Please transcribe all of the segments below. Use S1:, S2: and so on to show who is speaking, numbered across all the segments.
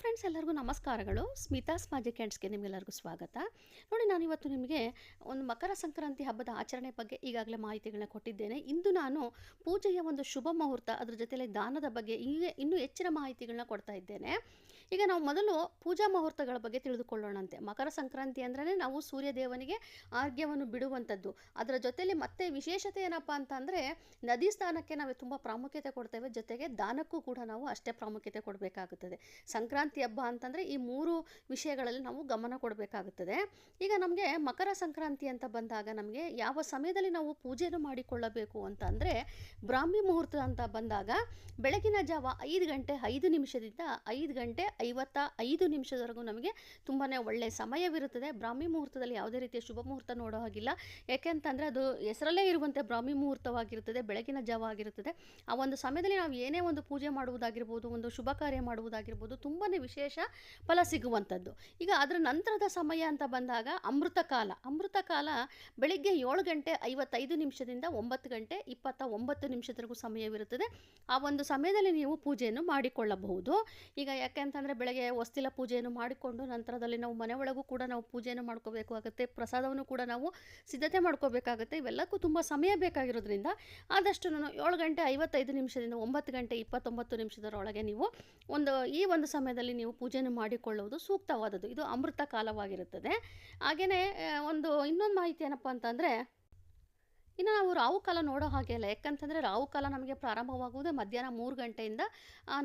S1: Friends, ಎಲ್ಲರಿಗೂ ನಮಸ್ಕಾರಗಳು. Smitha's magic ಹ್ಯಾಂಡ್ಸ್ಗೆ ನಿಮಗೆಲ್ಲರಿಗೂ ಸ್ವಾಗತ. ನೋಡಿ, ನಾನಿವತ್ತು ನಿಮಗೆ ಒಂದು ಮಕರ ಸಂಕ್ರಾಂತಿ ಹಬ್ಬದ ಆಚರಣೆ ಬಗ್ಗೆ ಈಗಾಗಲೇ ಮಾಹಿತಿಗಳನ್ನ ಕೊಟ್ಟಿದ್ದೇನೆ. ಇಂದು ನಾನು ಪೂಜೆಯ ಒಂದು ಶುಭ ಮುಹೂರ್ತ, ಅದರ ಜೊತೆಲೆ ದಾನದ ಬಗ್ಗೆ ಹೀಗೆ ಇನ್ನೂ ಹೆಚ್ಚಿನ ಮಾಹಿತಿಗಳನ್ನ ಕೊಡ್ತಾ ಇದ್ದೇನೆ. ಈಗ ನಾವು ಮೊದಲು ಪೂಜಾ ಮುಹೂರ್ತಗಳ ಬಗ್ಗೆ ತಿಳಿದುಕೊಳ್ಳೋಣಂತೆ. ಮಕರ ಸಂಕ್ರಾಂತಿ ಅಂದ್ರೆ ನಾವು ಸೂರ್ಯ ದೇವನಿಗೆ ಆರ್ಘ್ಯವನ್ನು ಬಿಡುವಂಥದ್ದು. ಅದರ ಜೊತೆಯಲ್ಲಿ ಮತ್ತೆ ವಿಶೇಷತೆ ಏನಪ್ಪ ಅಂತ ಅಂದರೆ ನದಿ ಸ್ಥಾನಕ್ಕೆ ನಾವು ತುಂಬ ಪ್ರಾಮುಖ್ಯತೆ ಕೊಡ್ತೇವೆ. ಜೊತೆಗೆ ದಾನಕ್ಕೂ ಕೂಡ ನಾವು ಅಷ್ಟೇ ಪ್ರಾಮುಖ್ಯತೆ ಕೊಡಬೇಕಾಗುತ್ತದೆ. ಸಂಕ್ರಾಂತಿ ಹಬ್ಬ ಅಂತಂದರೆ ಈ ಮೂರು ವಿಷಯಗಳಲ್ಲಿ ನಾವು ಗಮನ ಕೊಡಬೇಕಾಗುತ್ತದೆ. ಈಗ ನಮಗೆ ಮಕರ ಸಂಕ್ರಾಂತಿ ಅಂತ ಬಂದಾಗ ನಮಗೆ ಯಾವ ಸಮಯದಲ್ಲಿ ನಾವು ಪೂಜೆಯನ್ನು ಮಾಡಿಕೊಳ್ಳಬೇಕು ಅಂತ ಅಂದರೆ ಬ್ರಾಹ್ಮಿ ಮುಹೂರ್ತ ಅಂತ ಬಂದಾಗ ಬೆಳಗಿನ ಜಾವ ಐದು ಗಂಟೆ ಐದು ನಿಮಿಷದಿಂದ ಐದು ಗಂಟೆ ಐವತ್ತ ಐದು ನಿಮಿಷದವರೆಗೂ ನಮಗೆ ತುಂಬಾ ಒಳ್ಳೆಯ ಸಮಯವಿರುತ್ತದೆ. ಬ್ರಾಹ್ಮಿ ಮುಹೂರ್ತದಲ್ಲಿ ಯಾವುದೇ ರೀತಿಯ ಶುಭ ಮುಹೂರ್ತ ನೋಡೋ ಹಾಗಿಲ್ಲ. ಯಾಕೆಂತಂದರೆ ಅದು ಹೆಸರಲ್ಲೇ ಇರುವಂತೆ ಬ್ರಾಹ್ಮಿ ಮುಹೂರ್ತವಾಗಿರುತ್ತದೆ, ಬೆಳಗಿನ ಜಾವ ಆಗಿರುತ್ತದೆ. ಆ ಒಂದು ಸಮಯದಲ್ಲಿ ನಾವು ಏನೇ ಒಂದು ಪೂಜೆ ಮಾಡುವುದಾಗಿರ್ಬೋದು, ಒಂದು ಶುಭ ಕಾರ್ಯ ಮಾಡುವುದಾಗಿರ್ಬೋದು ವಿಶೇಷ ಫಲ ಸಿಗುವಂಥದ್ದು. ಈಗ ಅದರ ನಂತರದ ಸಮಯ ಅಂತ ಬಂದಾಗ ಅಮೃತ ಕಾಲ. ಅಮೃತ ಕಾಲ ಬೆಳಿಗ್ಗೆ ಏಳು ಗಂಟೆ ಐವತ್ತೈದು ನಿಮಿಷದಿಂದ ಒಂಬತ್ತು ಗಂಟೆ ಇಪ್ಪತ್ತ ಒಂಬತ್ತು ನಿಮಿಷದವರೆಗೂ ಸಮಯವಿರುತ್ತದೆ. ಆ ಒಂದು ಸಮಯದಲ್ಲಿ ನೀವು ಪೂಜೆಯನ್ನು ಮಾಡಿಕೊಳ್ಳಬಹುದು. ಈಗ ಯಾಕೆಂತಂದರೆ ಬೆಳಗ್ಗೆ ಹೊಸ್ತಿಲ ಪೂಜೆಯನ್ನು ಮಾಡಿಕೊಂಡು ನಂತರದಲ್ಲಿ ನಾವು ಮನೆ ಒಳಗೂ ಕೂಡ ನಾವು ಪೂಜೆಯನ್ನು ಮಾಡ್ಕೋಬೇಕು ಆಗುತ್ತೆ. ಪ್ರಸಾದವನ್ನು ಕೂಡ ನಾವು ಸಿದ್ಧತೆ ಮಾಡ್ಕೋಬೇಕಾಗುತ್ತೆ. ಇವೆಲ್ಲಕ್ಕೂ ತುಂಬ ಸಮಯ ಬೇಕಾಗಿರೋದ್ರಿಂದ ಆದಷ್ಟು ನಾನು ಏಳು ಗಂಟೆ ಐವತ್ತೈದು ನಿಮಿಷದಿಂದ ಒಂಬತ್ತು ಗಂಟೆ ಇಪ್ಪತ್ತೊಂಬತ್ತು ನಿಮಿಷದರೊಳಗೆ ನೀವು ಒಂದು ಈ ಒಂದು ಸಮಯದಲ್ಲಿ ನೀವು ಪೂಜೆಯನ್ನು ಮಾಡಿಕೊಳ್ಳುವುದು ಸೂಕ್ತವಾದದ್ದು. ಇದು ಅಮೃತ ಕಾಲವಾಗಿರುತ್ತದೆ. ಹಾಗೆಯೇ ಒಂದು ಇನ್ನೊಂದು ಮಾಹಿತಿ ಏನಪ್ಪ ಅಂತಂದರೆ ಇನ್ನು ನಾವು ರಾಹುಕಾಲ ನೋಡೋ ಹಾಗೆ ಇಲ್ಲ ಯಾಕಂತಂದರೆ ರಾಹುಕಾಲ ನಮಗೆ ಪ್ರಾರಂಭವಾಗುವುದು ಮಧ್ಯಾಹ್ನ ಮೂರು ಗಂಟೆಯಿಂದ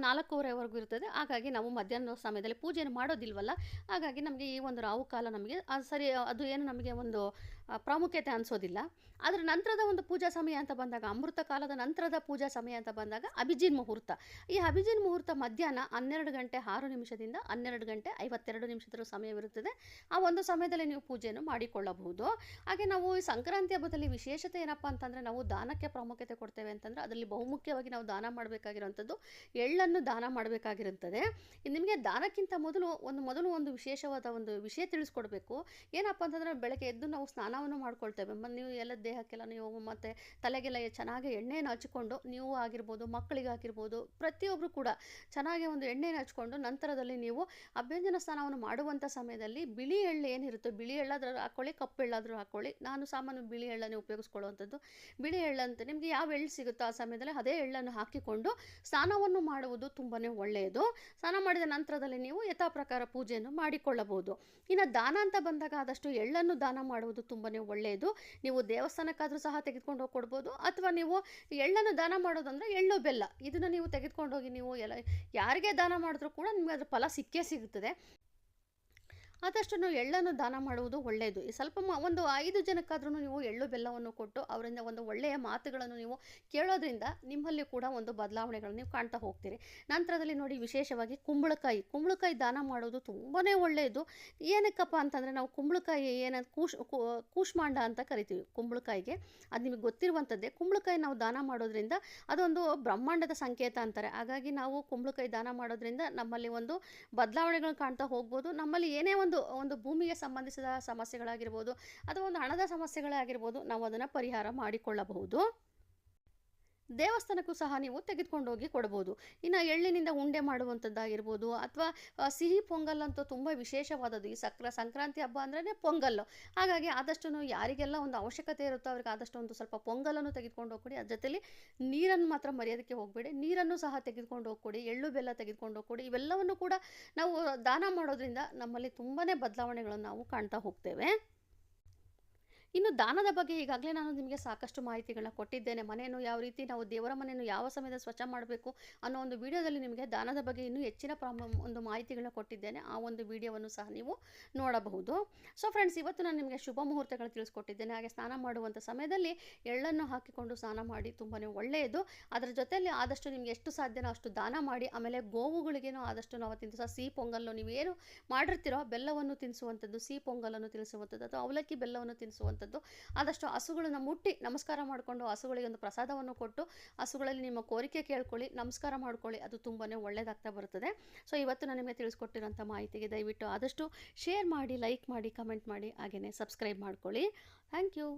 S1: ನಾಲ್ಕೂವರೆವರೆಗೂ ಇರ್ತದೆ. ಹಾಗಾಗಿ ನಾವು ಮಧ್ಯಾಹ್ನ ಸಮಯದಲ್ಲಿ ಪೂಜೆಯನ್ನು ಮಾಡೋದಿಲ್ವಲ್ಲ. ಹಾಗಾಗಿ ನಮಗೆ ಈ ಒಂದು ರಾಹುಕಾಲ ನಮಗೆ ಸರಿ, ಅದು ಏನು ನಮಗೆ ಒಂದು ಪ್ರಾಮುಖ್ಯತೆ ಅನಿಸೋದಿಲ್ಲ. ಅದರ ನಂತರದ ಒಂದು ಪೂಜಾ ಸಮಯ ಅಂತ ಬಂದಾಗ, ಅಮೃತ ಕಾಲದ ನಂತರದ ಪೂಜಾ ಸಮಯ ಅಂತ ಬಂದಾಗ ಅಭಿಜಿನ್ ಮುಹೂರ್ತ. ಈ ಅಭಿಜಿನ್ ಮುಹೂರ್ತ ಮಧ್ಯಾಹ್ನ ಹನ್ನೆರಡು ಗಂಟೆ ಆರು ನಿಮಿಷದಿಂದ ಹನ್ನೆರಡು ಗಂಟೆ ಐವತ್ತೆರಡು ನಿಮಿಷದ ಸಮಯವಿರುತ್ತದೆ. ಆ ಒಂದು ಸಮಯದಲ್ಲಿ ನೀವು ಪೂಜೆಯನ್ನು ಮಾಡಿಕೊಳ್ಳಬಹುದು. ಹಾಗೆ ನಾವು ಈ ಸಂಕ್ರಾಂತಿ ಹಬ್ಬದಲ್ಲಿ ವಿಶೇಷತೆ ಏನಪ್ಪ ಅಂತಂದರೆ ನಾವು ದಾನಕ್ಕೆ ಪ್ರಾಮುಖ್ಯತೆ ಕೊಡ್ತೇವೆ ಅಂತಂದರೆ ಅದರಲ್ಲಿ ಬಹುಮುಖ್ಯವಾಗಿ ನಾವು ದಾನ ಮಾಡಬೇಕಾಗಿರುವಂಥದ್ದು ಎಳ್ಳನ್ನು ದಾನ ಮಾಡಬೇಕಾಗಿರುತ್ತದೆ. ನಿಮಗೆ ದಾನಕ್ಕಿಂತ ಮೊದಲು ಒಂದು ಮೊದಲು ಒಂದು ವಿಶೇಷವಾದ ಒಂದು ವಿಷಯ ತಿಳಿಸ್ಕೊಡ್ಬೇಕು. ಏನಪ್ಪ ಅಂತಂದರೆ ಬೆಳಗ್ಗೆ ಎದ್ದು ನಾವು ಸ್ನಾನವನ್ನು ಮಾಡ್ಕೊಳ್ತೇವೆ. ಮತ್ತು ನೀವು ಎಲ್ಲ ದೇಹಕ್ಕೆಲ್ಲ ನೀವು ಮತ್ತು ತಲೆಗೆಲ್ಲ ಚೆನ್ನಾಗಿ ಎಣ್ಣೆಯನ್ನು ಹಚ್ಕೊಂಡು ನೀವು ಆಗಿರ್ಬೋದು ಮಕ್ಕಳಿಗಾಗಿರ್ಬೋದು ಪ್ರತಿಯೊಬ್ಬರು ಕೂಡ ಚೆನ್ನಾಗಿ ಒಂದು ಎಣ್ಣೆಯನ್ನು ಹಚ್ಕೊಂಡು ನಂತರದಲ್ಲಿ ನೀವು ಅಭ್ಯಂಜನ ಸ್ನಾನವನ್ನು ಮಾಡುವಂಥ ಸಮಯದಲ್ಲಿ ಬಿಳಿ ಎಳ್ಳು ಏನಿರುತ್ತೋ, ಬಿಳಿ ಎಳ್ಳಾದ್ರೂ ಹಾಕ್ಕೊಳ್ಳಿ ಕಪ್ಪು ಎಳ್ಳಾದರೂ ಹಾಕ್ಕೊಳ್ಳಿ ನಾನು ಸಾಮಾನ್ಯ ಬಿಳಿ ಎಳ್ಳನ್ನೇ ಉಪಯೋಗಿಸ್ಕೊಳ್ಳುವಂಥದ್ದು ಬಿಳಿ ಎಳ್ಳಂತ ನಿಮಗೆ ಯಾವ ಎಳ್ಳು ಸಿಗುತ್ತೋ ಆ ಸಮಯದಲ್ಲಿ ಅದೇ ಎಳ್ಳನ್ನು ಹಾಕಿಕೊಂಡು ಸ್ನಾನವನ್ನು ಮಾಡುವುದು ತುಂಬಾ ಒಳ್ಳೆಯದು. ಸ್ನಾನ ಮಾಡಿದ ನಂತರದಲ್ಲಿ ನೀವು ಯಥಾ ಪ್ರಕಾರ ಪೂಜೆಯನ್ನು ಮಾಡಿಕೊಳ್ಳಬಹುದು. ಇನ್ನು ದಾನ ಅಂತ ಬಂದಾಗ ಆದಷ್ಟು ಎಳ್ಳನ್ನು ದಾನ ಮಾಡುವುದು ತುಂಬಾ ಒಳ್ಳೆಯದು. ನೀವು ದೇವಸ್ಥಾನಕ್ಕಾದರೂ ಸಹ ತೆಗೆದುಕೊಂಡು ಹೋಗಿ ಕೊಡ್ಬೋದು ಅಥವಾ ನೀವು ಎಳ್ಳನ್ನು ದಾನ ಮಾಡೋದಂದ್ರೆ ಎಳ್ಳು ಬೆಲ್ಲ. ಇದನ್ನು ನೀವು ತೆಗೆದುಕೊಂಡೋಗಿ ನೀವು ಎಲ್ಲ ಯಾರಿಗೆ ದಾನ ಮಾಡಿದ್ರೂ ಕೂಡ ನಿಮಗೆ ಅದರ ಫಲ ಸಿಕ್ಕೇ ಸಿಗುತ್ತದೆ. ಆದಷ್ಟು ಎಳ್ಳನ್ನು ದಾನ ಮಾಡುವುದು ಒಳ್ಳೆಯದು. ಸ್ವಲ್ಪ ಒಂದು ಐದು ಜನಕ್ಕಾದ್ರೂ ನೀವು ಎಳ್ಳು ಬೆಲ್ಲವನ್ನು ಕೊಟ್ಟು ಅವರಿಂದ ಒಂದು ಒಳ್ಳೆಯ ಮಾತುಗಳನ್ನು ನೀವು ಕೇಳೋದ್ರಿಂದ ನಿಮ್ಮಲ್ಲಿ ಕೂಡ ಒಂದು ಬದಲಾವಣೆಗಳನ್ನು ನೀವು ಕಾಣ್ತಾ ಹೋಗ್ತೀರಿ. ನಂತರದಲ್ಲಿ ನೋಡಿ ವಿಶೇಷವಾಗಿ ಕುಂಬಳಕಾಯಿ. ಕುಂಬಳಕಾಯಿ ದಾನ ಮಾಡೋದು ತುಂಬಾ ಒಳ್ಳೆಯದು. ಏನಕ್ಕಪ್ಪ ಅಂತಂದರೆ ನಾವು ಕುಂಬಳಕಾಯಿ ಏನು ಕೂಶ್ ಕೂಶ್ಮಾಂಡ ಅಂತ ಕರಿತೀವಿ ಕುಂಬಳಕಾಯಿಗೆ. ಅದು ನಿಮಗೆ ಗೊತ್ತಿರುವಂಥದ್ದೇ. ಕುಂಬಳಕಾಯಿ ನಾವು ದಾನ ಮಾಡೋದ್ರಿಂದ ಅದೊಂದು ಬ್ರಹ್ಮಾಂಡದ ಸಂಕೇತ ಅಂತಾರೆ. ಹಾಗಾಗಿ ನಾವು ಕುಂಬಳಕಾಯಿ ದಾನ ಮಾಡೋದ್ರಿಂದ ನಮ್ಮಲ್ಲಿ ಒಂದು ಬದಲಾವಣೆಗಳು ಕಾಣ್ತಾ ಹೋಗ್ಬೋದು. ನಮ್ಮಲ್ಲಿ ಏನೇ ಒಂದು ಒಂದು ಭೂಮಿಗೆ ಸಂಬಂಧಿಸಿದ ಸಮಸ್ಯೆಗಳಾಗಿರ್ಬೋದು ಅಥವಾ ಒಂದು ಹಣದ ಸಮಸ್ಯೆಗಳೇ ಆಗಿರ್ಬೋದು ನಾವು ಅದನ್ನು ಪರಿಹಾರ ಮಾಡಿಕೊಳ್ಳಬಹುದು. ದೇವಸ್ಥಾನಕ್ಕೂ ಸಹ ನೀವು ತೆಗೆದುಕೊಂಡು ಹೋಗಿ ಕೊಡ್ಬೋದು ಇನ್ನು ಎಳ್ಳಿನಿಂದ ಉಂಡೆ ಮಾಡುವಂಥದ್ದಾಗಿರ್ಬೋದು ಅಥವಾ ಸಿಹಿ ಪೊಂಗಲ್ ಅಂತೂ ತುಂಬ ವಿಶೇಷವಾದದ್ದು. ಈ ಸಕ್ರ ಸಂಕ್ರಾಂತಿ ಹಬ್ಬ ಅಂದ್ರೇ ಪೊಂಗಲ್ಲು. ಹಾಗಾಗಿ ಆದಷ್ಟು ಯಾರಿಗೆಲ್ಲ ಒಂದು ಅವಶ್ಯಕತೆ ಇರುತ್ತೋ ಅವ್ರಿಗೆ ಆದಷ್ಟು ಒಂದು ಸ್ವಲ್ಪ ಪೊಂಗಲನ್ನು ತೆಗೆದುಕೊಂಡು ಹೋಗ್ಕೊಡಿ. ಅದ್ರ ಜೊತೆಲಿ ನೀರನ್ನು ಮಾತ್ರ ಮರ್ಯಾದಕ್ಕೆ ಹೋಗಬೇಡಿ. ನೀರನ್ನು ಸಹ ತೆಗೆದುಕೊಂಡು ಹೋಗ್ಕೊಡಿ. ಎಳ್ಳು ಬೆಲ್ಲ ತೆಗೆದುಕೊಂಡು ಹೋಗ್ಕೊಡಿ. ಇವೆಲ್ಲವನ್ನು ಕೂಡ ನಾವು ದಾನ ಮಾಡೋದ್ರಿಂದ ನಮ್ಮಲ್ಲಿ ತುಂಬಾ ಬದಲಾವಣೆಗಳನ್ನು ನಾವು ಕಾಣ್ತಾ ಹೋಗ್ತೇವೆ. ಇನ್ನು ದಾನದ ಬಗ್ಗೆ ಈಗಾಗಲೇ ನಾನು ನಿಮಗೆ ಸಾಕಷ್ಟು ಮಾಹಿತಿಗಳನ್ನ ಕೊಟ್ಟಿದ್ದೇನೆ. ಮನೆಯನ್ನು ಯಾವ ರೀತಿ ನಾವು ದೇವರ ಮನೆಯನ್ನು ಯಾವ ಸಮಯದ ಸ್ವಚ್ಛ ಮಾಡಬೇಕು ಅನ್ನೋ ಒಂದು ವಿಡಿಯೋದಲ್ಲಿ ನಿಮಗೆ ದಾನದ ಬಗ್ಗೆ ಇನ್ನೂ ಹೆಚ್ಚಿನ ಪ್ರಾಮ, ಒಂದು ಮಾಹಿತಿಗಳನ್ನ ಕೊಟ್ಟಿದ್ದೇನೆ. ಆ ಒಂದು ವಿಡಿಯೋವನ್ನು ಸಹ ನೀವು ನೋಡಬಹುದು. ಸೊ ಫ್ರೆಂಡ್ಸ್ ಇವತ್ತು ನಾನು ನಿಮಗೆ ಶುಭ ಮುಹೂರ್ತಗಳು ತಿಳಿಸ್ಕೊಟ್ಟಿದ್ದೇನೆ. ಹಾಗೆ ಸ್ನಾನ ಮಾಡುವಂಥ ಸಮಯದಲ್ಲಿ ಎಳ್ಳನ್ನು ಹಾಕಿಕೊಂಡು ಸ್ನಾನ ಮಾಡಿ ತುಂಬಾ ಒಳ್ಳೆಯದು. ಅದರ ಜೊತೆಯಲ್ಲಿ ಆದಷ್ಟು ನಿಮಗೆ ಎಷ್ಟು ಸಾಧ್ಯನೋ ಅಷ್ಟು ದಾನ ಮಾಡಿ, ಆಮೇಲೆ ಗೋವುಗಳಿಗೇನೋ ಆದಷ್ಟು ನಾವು ತಿನ್ನಿಸೋ ಸಿಹಿ ಪೊಂಗಲ್ಲು ಏನು ಮಾಡಿರ್ತೀರೋ, ಬೆಲ್ಲವನ್ನು ತಿನ್ನಿಸುವಂಥದ್ದು ಸಿಹಿ ಪೊಂಗಲನ್ನು ತಿನ್ನಿಸುವಂಥದ್ದು ಅಥವಾ ಅವಲಕ್ಕಿ ಬೆಲ್ಲವನ್ನು ತಿನ್ನಿಸುವಂಥದ್ದು ಆದಷ್ಟು ಹಸುಗಳನ್ನ ಮುಟ್ಟಿ ನಮಸ್ಕಾರ ಮಾಡಿಕೊಂಡು ಹಸುಗಳಿಗೆ ಒಂದು ಪ್ರಸಾದವನ್ನು ಕೊಟ್ಟು ಹಸುಗಳಲ್ಲಿ ನಿಮ್ಮ ಕೋರಿಕೆ ಕೇಳ್ಕೊಳ್ಳಿ, ನಮಸ್ಕಾರ ಮಾಡ್ಕೊಳ್ಳಿ. ಅದು ತುಂಬಾ ಒಳ್ಳೆಯದಾಗ್ತಾ ಬರುತ್ತದೆ. ಸೊ ಇವತ್ತು ನಾನು ನಿಮಗೆ ತಿಳಿಸ್ಕೊಟ್ಟಿರೋಂಥ ಮಾಹಿತಿಗೆ ದಯವಿಟ್ಟು ಆದಷ್ಟು ಶೇರ್ ಮಾಡಿ ಲೈಕ್ ಮಾಡಿ ಕಮೆಂಟ್ ಮಾಡಿ ಹಾಗೆಯೇ ಸಬ್ಸ್ಕ್ರೈಬ್ ಮಾಡ್ಕೊಳ್ಳಿ. Thank you